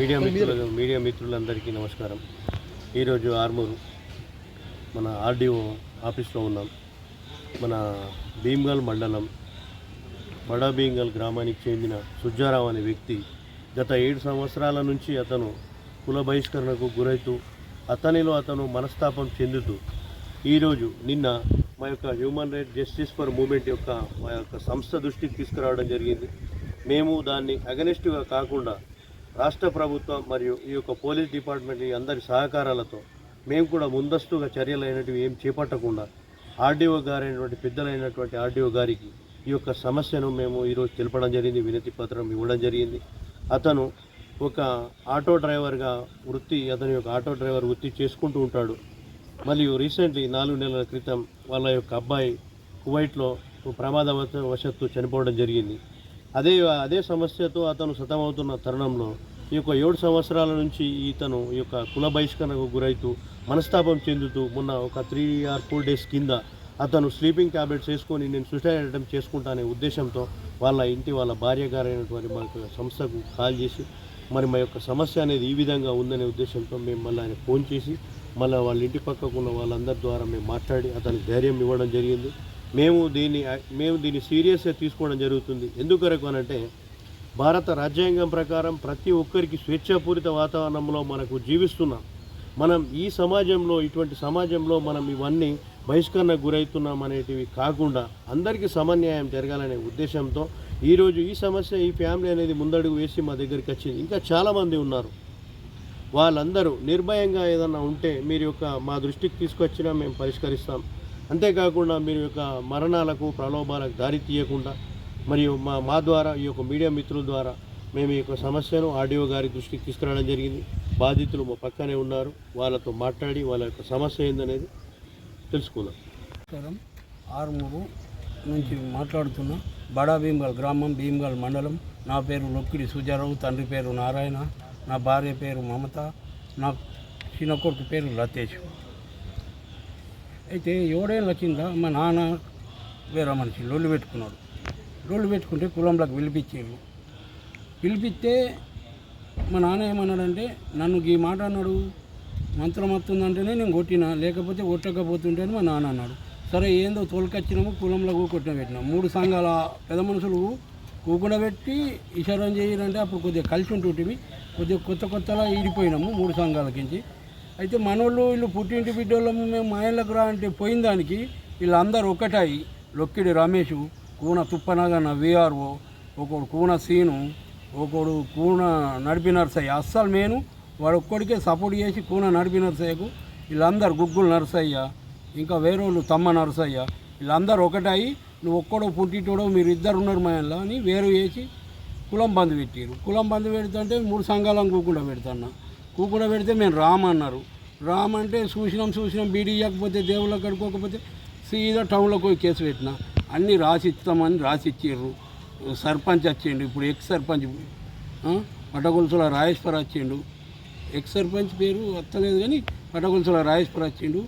Media మిత్రులు media మిత్రులందరికీ నమస్కారం. ఈరోజు ఆర్మూరు మన ఆర్డీఓ ఆఫీస్లో ఉన్నాం. మన భీమ్గల్ మండలం బడా భీమ్గల్ గ్రామానికి చెందిన సుజ్జారావు అనే వ్యక్తి గత ఏడు సంవత్సరాల నుంచి అతను కుల బహిష్కరణకు గురైతూ అతనిలో అతను మనస్తాపం చెందుతూ ఈరోజు నిన్న మా యొక్క human right justice for movement యొక్క మా యొక్క సంస్థ దృష్టికి తీసుకురావడం జరిగింది. మేము దాన్ని అగనిస్ట్గా కాకుండా రాష్ట్ర ప్రభుత్వం మరియు ఈ యొక్క పోలీస్ డిపార్ట్మెంట్ అందరి సహకారాలతో మేము కూడా ముందస్తుగా చర్యలు అయినటివి ఏం చేపట్టకుండా ఆర్డీఓ గారైనటువంటి పెద్దలైనటువంటి ఆర్డీఓ గారికి ఈ యొక్క సమస్యను మేము ఈరోజు తెలపడం జరిగింది వినతి పత్రం ఇవ్వడం జరిగింది. అతను ఒక ఆటో డ్రైవర్గా వృత్తి అతని యొక్క ఆటో డ్రైవర్ వృత్తి చేసుకుంటూ ఉంటాడు. మరియు రీసెంట్లీ నాలుగు నెలల క్రితం వాళ్ళ యొక్క అబ్బాయి కువైట్లో ప్రమాదవశత్తు చనిపోవడం జరిగింది. అదే అదే సమస్యతో అతను సతమవుతున్న తరుణంలో ఈ యొక్క ఏడు సంవత్సరాల నుంచి ఇతను ఈ యొక్క కుల బహిష్కరణకు గురైతూ మనస్తాపం చెందుతూ మొన్న ఒక త్రీ ఆర్ ఫోర్ డేస్ కింద అతను స్లీపింగ్ ట్యాబ్లెట్స్ వేసుకొని నేను సూసైడ్ అటెంప్ట్ చేసుకుంటానే ఉద్దేశంతో వాళ్ళ ఇంటి వాళ్ళ భార్య గారైనటువంటి మా యొక్క సంస్థకు కాల్ చేసి మరి మా యొక్క సమస్య అనేది ఈ విధంగా ఉందనే ఉద్దేశంతో మేము మళ్ళీ ఆయన ఫోన్ చేసి మళ్ళీ వాళ్ళ ఇంటి పక్కకు ఉన్న వాళ్ళందరి ద్వారా మేము మాట్లాడి అతనికి ధైర్యం ఇవ్వడం జరిగింది. మేము దీన్ని మేము దీన్ని సీరియస్గా తీసుకోవడం జరుగుతుంది. ఎందుకొరకు అనంటే భారత రాజ్యాంగం ప్రకారం ప్రతి ఒక్కరికి స్వేచ్ఛాపూరిత వాతావరణంలో మనకు జీవిస్తున్నాం. మనం ఈ సమాజంలో ఇటువంటి సమాజంలో మనం ఇవన్నీ బహిష్కరణకు గురవుతున్నాం అనేటివి కాకుండా అందరికీ సమన్యాయం జరగాలనే ఉద్దేశంతో ఈరోజు ఈ సమస్య ఈ ఫ్యామిలీ అనేది ముందడుగు వేసి మా దగ్గరికి వచ్చింది. ఇంకా చాలామంది ఉన్నారు. వాళ్ళందరూ నిర్భయంగా ఏదన్నా ఉంటే మీరు యొక్క మా దృష్టికి తీసుకొచ్చినా మేము పరిష్కరిస్తాం. అంతేకాకుండా మీరు యొక్క మరణాలకు ప్రలోభాలకు దారి తీయకుండా మరియు మా మా ద్వారా ఈ యొక్క మీడియా మిత్రుల ద్వారా మేము ఈ యొక్క సమస్యను ఆడియో గారి దృష్టికి తీసుకురావడం జరిగింది. బాధితులు మా పక్కనే ఉన్నారు. వాళ్ళతో మాట్లాడి వాళ్ళ యొక్క సమస్య ఏందనేది తెలుసుకుందాం. ఆరుమూరు నుంచి మాట్లాడుతున్నా బడా భీమ్గల్ గ్రామం భీమ్గల్ మండలం. నా పేరు లొక్కిడి సుజారావు తండ్రి పేరు నారాయణ నా భార్య పేరు మమత నా చిన్న కొడుకు పేరు లతేష్. అయితే ఏడేళ్ళ వచ్చిందా? మా నాన్న వేరే మనిషి లొల్లు పెట్టుకున్నాడు. లొల్లు పెట్టుకుంటే కులంలోకి పిలిపించారు. పిలిపిస్తే మా నాన్న ఏమన్నాడంటే నన్ను ఈ మాట అన్నాడు. మంత్రం వస్తుందంటేనే నేను కొట్టినా లేకపోతే కొట్టకపోతుంటేనే మా నాన్న అన్నాడు. సరే ఏందో తోలుకొచ్చినాము కులంలో కొట్టిన పెట్టినాం. మూడు సంఘాల పెద్ద మనుషులు కూకుండా పెట్టి ఇషారం చేయాలంటే అప్పుడు కొద్దిగా కలిసి ఉంటుంటివి కొద్దిగా కొత్త కొత్తలా ఈడిపోయినాము మూడు సంఘాలకించి అయితే మనోళ్ళు వీళ్ళు పుట్టింటి బిడ్డోళ్ళము మేము మా ఇళ్ళకు రా అంటే పోయిన దానికి వీళ్ళందరూ ఒకటాయి లొక్కిడి రమేష్ కూన తుప్పనగన్న విఆర్ఓ ఒకడు కూన సీను ఒకడు కూన నడిపి నర్సయ్య అస్సలు నేను వాడు ఒక్కడికే సపోర్ట్ చేసి కూన నడిపి నర్సయ్యకు వీళ్ళందరూ గుగ్గులు నర్సయ్య ఇంకా వేరే వాళ్ళు తమ్మ నర్సయ్య. వీళ్ళందరూ ఒకటాయి నువ్వు ఒక్కడో పుట్టిటోడో మీరు ఇద్దరు ఉన్నారు మా ఇంట్లో అని వేరు చేసి కులం బంద్ పెట్టారు కులం బంద్ పెడుతుంటే మూడు సంఘాలను కూకుండా పెడుతున్నా. కూకుండా పెడితే మేము రామ్ అన్నారు. రామ్ అంటే చూసినాం చూసినాం బీడీ ఇవ్వకపోతే దేవుళ్ళకి కడుకోకపోతే సీదా టౌన్లోకి పోయి కేసు పెట్టిన. అన్నీ రాసిస్తామని రాసి సర్పంచ్ వచ్చిండు ఇప్పుడు ఎక్స్ సర్పంచ్ పటగొలుసుల రాజేశ్వర్ వచ్చిండు ఎక్స్ సర్పంచ్ పేరు వస్తలేదు కానీ పటగొలుసుల రాజేశ్వర్ వచ్చిండు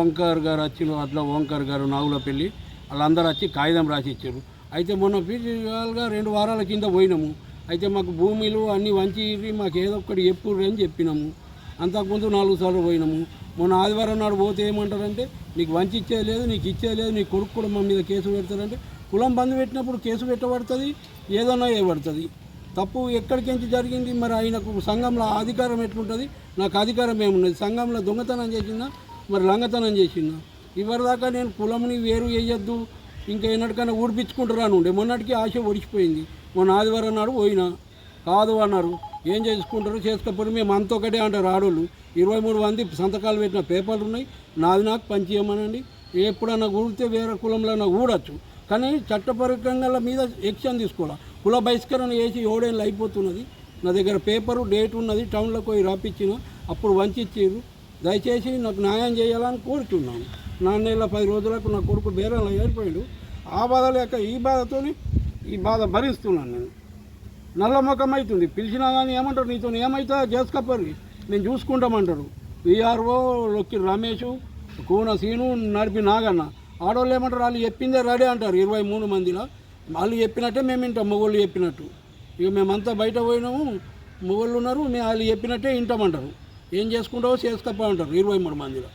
ఓంకార్ గారు వచ్చిండు అట్లా ఓంకార్ గారు నాగులపల్లి వాళ్ళందరూ వచ్చి కాగితం రాసి ఇచ్చారు అయితే మొన్న ఫిజికల్గా రెండు వారాల కింద పోయినాము. అయితే మాకు భూమిలు అన్నీ వంచి మాకు ఏదో ఒకటి చెప్పుర్రు అని చెప్పినాము. అంతకుముందు నాలుగు సార్లు పోయినాము. మొన్న ఆదివారం నాడు పోతే ఏమంటారంటే నీకు వంచి ఇచ్చేది లేదు నీకు ఇచ్చేది లేదు నీ కొడుకు కూడా మా మీద కేసు పెడతారంటే కులం బంద్ పెట్టినప్పుడు కేసు పెట్టబడుతుంది ఏదన్నా ఏబడుతుంది తప్పు ఎక్కడికించి జరిగింది? మరి ఆయనకు సంఘంలో అధికారం ఎట్లుంటుంది? నాకు అధికారం ఏమున్నది? సంఘంలో దొంగతనం చేసిందా? మరి లంగతనం చేసిందా? ఇవరిదాకా నేను కులంని వేరు వేయొద్దు ఇంకా ఎన్నటికైనా ఊడిపించుకుంటురాను ఉండే. మొన్నటికి ఆశ ఒడిచిపోయింది. మొన్న ఆదివారం నాడు పోయినా. కాదు అన్నారు. ఏం చేసుకుంటారు చేసుకోకపోతే మేము అంత ఒకటే అంటారు ఆడోళ్ళు. ఇరవై మూడు మంది సంతకాలు పెట్టిన పేపర్లు ఉన్నాయి. నాది నాకు పంచేయమనండి ఎప్పుడన్నా ఊడితే వేరే కులంలో ఊడొచ్చు. కానీ చట్టపరంగా మీద యాక్షన్ తీసుకోవాలి? కుల బహిష్కరణ చేసి ఏడేళ్ళు అయిపోతున్నది? నా దగ్గర పేపరు డేట్ ఉన్నది టౌన్లోకి పోయి రాపిచ్చిన అప్పుడు వంచిచ్చారు. దయచేసి నాకు న్యాయం చేయాలని కోరుతున్నాను నాన్నేళ్ళ పది రోజులకు నా కొడుకు బేరాలు ఏర్పడాడు ఆ బాధ లేక ఈ బాధతో ఈ బాధ భరిస్తున్నాను నేను. నల్ల ముఖం అవుతుంది. పిలిచినా కానీ ఏమంటారు? నీతో ఏమవుతా చేసుకోపరి మేము చూసుకుంటామంటారు. విఆర్ఓ లొక్కి రమేష్ కోన సీను నడిపి నాగన్న. ఆడవాళ్ళు ఏమంటారు? వాళ్ళు చెప్పిందే రెడీ అంటారు ఇరవై మూడు మందిలో. వాళ్ళు చెప్పినట్టే మేము వింటాం మొగోళ్ళు చెప్పినట్టు. ఇక మేమంతా బయట పోయినాము మొగోళ్ళు ఉన్నారు మేము వాళ్ళు చెప్పినట్టే వింటామంటారు. ఏం చేసుకుంటావో చేసుకపోయి ఉంటారు ఇరవై మూడు మందిలో.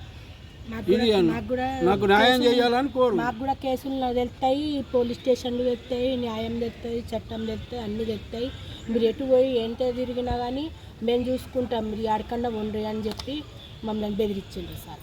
ఇది నాకు న్యాయం చేయాలని కోరు. మాకు కూడా కేసులు తెలుస్తాయి పోలీస్ స్టేషన్లు తెస్తాయి న్యాయం తెస్తాయి చట్టం తెస్తాయి అన్నీ తెస్తాయి మీరు ఎటు పోయి ఎంత తిరిగినా కానీ మేము చూసుకుంటాం మీరు ఎక్కడన్నా ఉండ్రి అని చెప్పి మమ్మల్ని బెదిరించిండ్రు సార్.